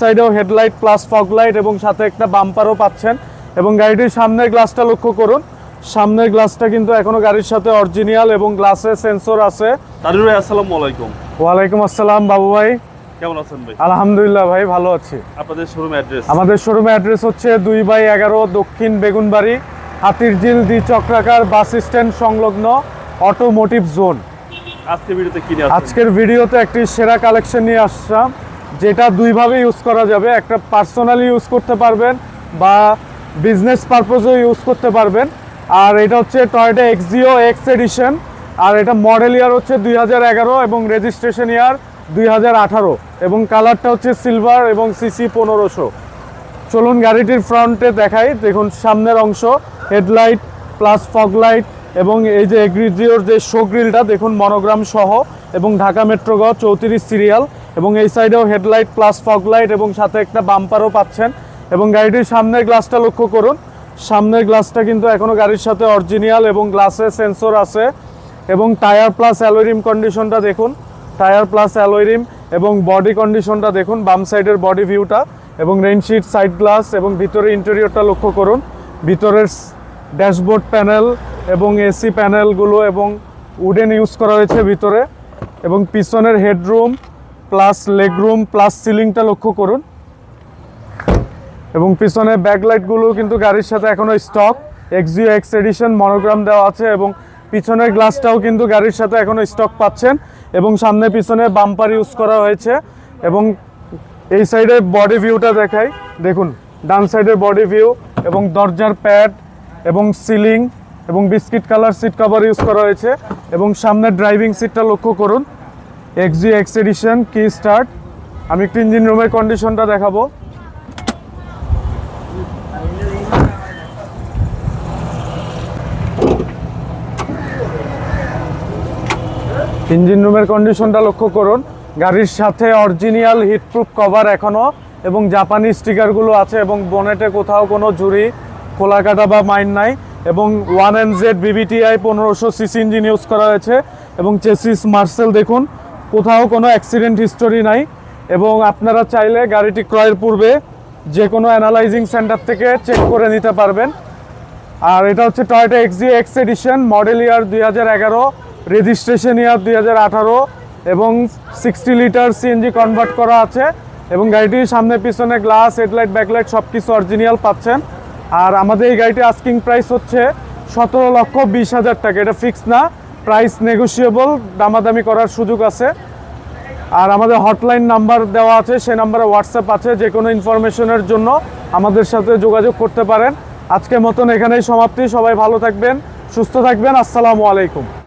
সাইডেও headlight plus fog light এবং সাথে একটা বাম্পারও পাচ্ছেন। এবং গাড়িটির সামনের গ্লাসটা লক্ষ্য করুন। সামনের গ্লাসটা কিন্তু এখনও গাড়ির সাথে অরিজিনাল এবং গ্লাসে সেন্সর আছে। তারির ভাই আসসালামু আলাইকুম। ওয়ালাইকুম আসসালাম বাবু ভাই। কেমন আছেন ভাই? আলহামদুলিল্লাহ ভাই ভালো আছি। আপনাদের শোরুম অ্যাড্রেস আমাদের শোরুমে অ্যাড্রেস হচ্ছে দুই বাই এগারো দক্ষিণ বেগুনবাড়ি হাতিরঝিল দি চক্রাকার বাস স্ট্যান্ড সংলগ্ন অটোমোটিভ জোন আজকে ভিডিওতে কি আজকের ভিডিওতে একটি সেরা কালেকশন নিয়ে আসলাম। যেটা দুইভাবে ইউজ করা যাবে, একটা পার্সোনালি ইউজ করতে পারবেন বা বিজনেস পারপোজেও ইউজ করতে পারবেন। আর এটা হচ্ছে টয়োটা এক্সিও এক্স এডিশন আর এটা মডেল ইয়ার হচ্ছে দুই হাজার এগারো এবং রেজিস্ট্রেশন ইয়ার দুই হাজার আঠারো। এবং কালারটা হচ্ছে সিলভার এবং সিসি পনেরোশো। চলুন গাড়িটির ফ্রন্টে দেখাই, দেখুন সামনের অংশ, হেডলাইট প্লাস ফগ লাইট এবং এই যে এগ্রিজিওর যে শো গ্রিলটা দেখুন মনোগ্রাম সহ এবং ঢাকা মেট্রো গ চৌত্রিশ সিরিয়াল এবং এই সাইডেও হেডলাইট প্লাস ফগ লাইট এবং সাথে একটা বাম্পারও পাচ্ছেন। এবং গাড়িটির সামনের গ্লাসটা লক্ষ্য করুন। সামনের গ্লাসটা কিন্তু এখনও গাড়ির সাথে অরিজিনাল এবং গ্লাসে সেন্সর আছে। এবং টায়ার প্লাস অ্যালোরিম কন্ডিশনটা দেখুন। টায়ার প্লাস অ্যালোরিম এবং বডি কন্ডিশনটা দেখুন, বাম সাইডের বডি ভিউটা। এবং রেইনশিট সাইড গ্লাস এবং ভিতরে ইন্টেরিয়রটা লক্ষ্য করুন। ভিতরের ড্যাশবোর্ড প্যানেল এবং এসি প্যানেলগুলো এবং উডেন ইউজ করা হয়েছে ভিতরে। এবং পিছনের হেডরুম প্লাস লেগরুম প্লাস সিলিংটা লক্ষ্য করুন। এবং পিছনে ব্যাকলাইটগুলো কিন্তু গাড়ির সাথে এখনও stock Axio X edition monogram দেওয়া আছে এবং পিছনের গ্লাসটাও কিন্তু গাড়ির সাথে এখনও স্টক পাচ্ছেন এবং সামনে পিছনে বাম্পার ইউজ করা হয়েছে এবং এই সাইডে বডি ভিউটা দেখাই। দেখুন, ডান সাইডের বডি ভিউ এবং দরজার প্যাড এবং সিলিং এবং biscuit colour seat cover use করা হয়েছে এবং সামনে ড্রাইভিং সিটটা লক্ষ্য করুন। এক্সজি এক্স এডিশন কি স্টার্ট আমি একটু ইঞ্জিন রুমের কন্ডিশনটা দেখাবো। ইঞ্জিন রুমের কন্ডিশনটা লক্ষ্য করুন। গাড়ির সাথে অরিজিনাল হিটপ্রুফ কভার এখনও এবং জাপানি স্টিকারগুলো আছে এবং বনেটে কোথাও কোনো ঝুড়ি খোলা কাটা বা মাইন নাই এবং ওয়ান এন জেড বিবিটিআই পনেরোশো সিসি ইঞ্জিন ইউজ করা হয়েছে এবং চেসিস মার্সেল দেখুন। কোথাও কোনো অ্যাক্সিডেন্ট হিস্টোরি নাই এবং আপনারা চাইলে গাড়িটি ক্রয়ের পূর্বে যে কোনো অ্যানালাইজিং সেন্টার থেকে চেক করে নিতে পারবেন। আর এটা হচ্ছে Toyota Axio X edition model year দুই হাজার এগারো রেজিস্ট্রেশন ইয়ার দুই হাজার আঠারো এবং সিক্সটি লিটার সিএনজি কনভার্ট করা আছে এবং গাড়িটির সামনে পিছনে গ্লাস হেডলাইট ব্যাকলাইট সব কিছু অরিজিনাল পাচ্ছেন। আর আমাদের এই গাড়িটি আস্কিং প্রাইস হচ্ছে সতেরো লক্ষ বিশ হাজার টাকা। এটা ফিক্স না প্রাইস নেগোসিয়েবল দামাদামি করার সুযোগ আছে। আর আমাদের হটলাইন নাম্বার দেওয়া আছে সে নাম্বারে হোয়াটসঅ্যাপ আছে, যে কোনো ইনফরমেশনের জন্য আমাদের সাথে যোগাযোগ করতে পারেন। আজকের মতন এখানেই সমাপ্তি, সবাই ভালো থাকবেন, সুস্থ থাকবেন, আসসালামু আলাইকুম।